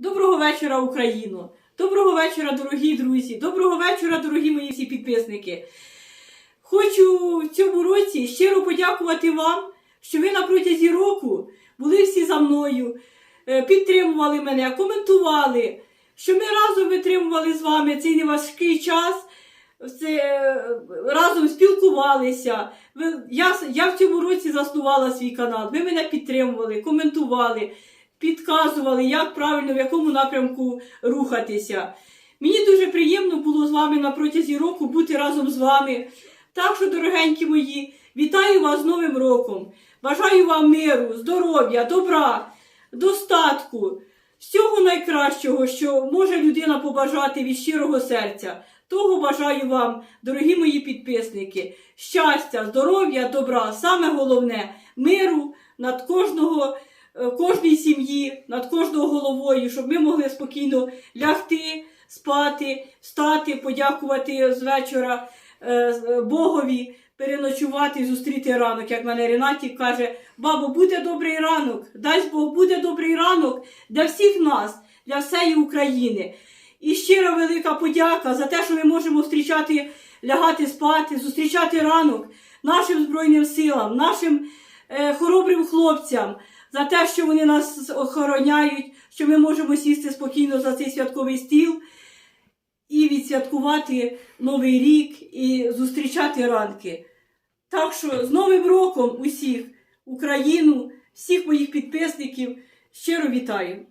Доброго вечора, Україно! Доброго вечора, дорогі друзі! Доброго вечора, дорогі мої всі підписники! Хочу в цьому році щиро подякувати вам, що ви на протязі року були всі за мною, е, підтримували мене, коментували, що ми разом витримували з вами цей неважкий час, це, е, разом спілкувалися. Я, я в цьому році заснувала свій канал. Ви мене підтримували, коментували, підказували, як правильно, в якому напрямку рухатися. Мені дуже приємно було з вами на протязі року бути разом з вами. Так що, дорогенькі мої, вітаю вас з Новим роком. Бажаю вам миру, здоров'я, добра, достатку, всього найкращого, що може людина побажати від щирого серця. Того бажаю вам, дорогі мої підписники, щастя, здоров'я, добра, саме головне миру над кожного, кожній сім'ї, над кожною головою, щоб ми могли спокійно лягти, спати, встати, подякувати з вечора е, е, Богові, переночувати зустріти ранок. Як мене Ренаті каже, бабо, буде добрий ранок, дасть Бог, буде добрий ранок для всіх нас, для всієї України. І щира велика подяка за те, що ми можемо зустрічати, лягати спати, зустрічати ранок нашим Збройним силам, нашим е, хоробрим хлопцям, за те, що вони нас охороняють, що ми можемо сісти спокійно за цей святковий стіл і відсвяткувати Новий рік і зустрічати ранки. Так що з Новим роком усіх Україну, всіх моїх підписників щиро вітаю.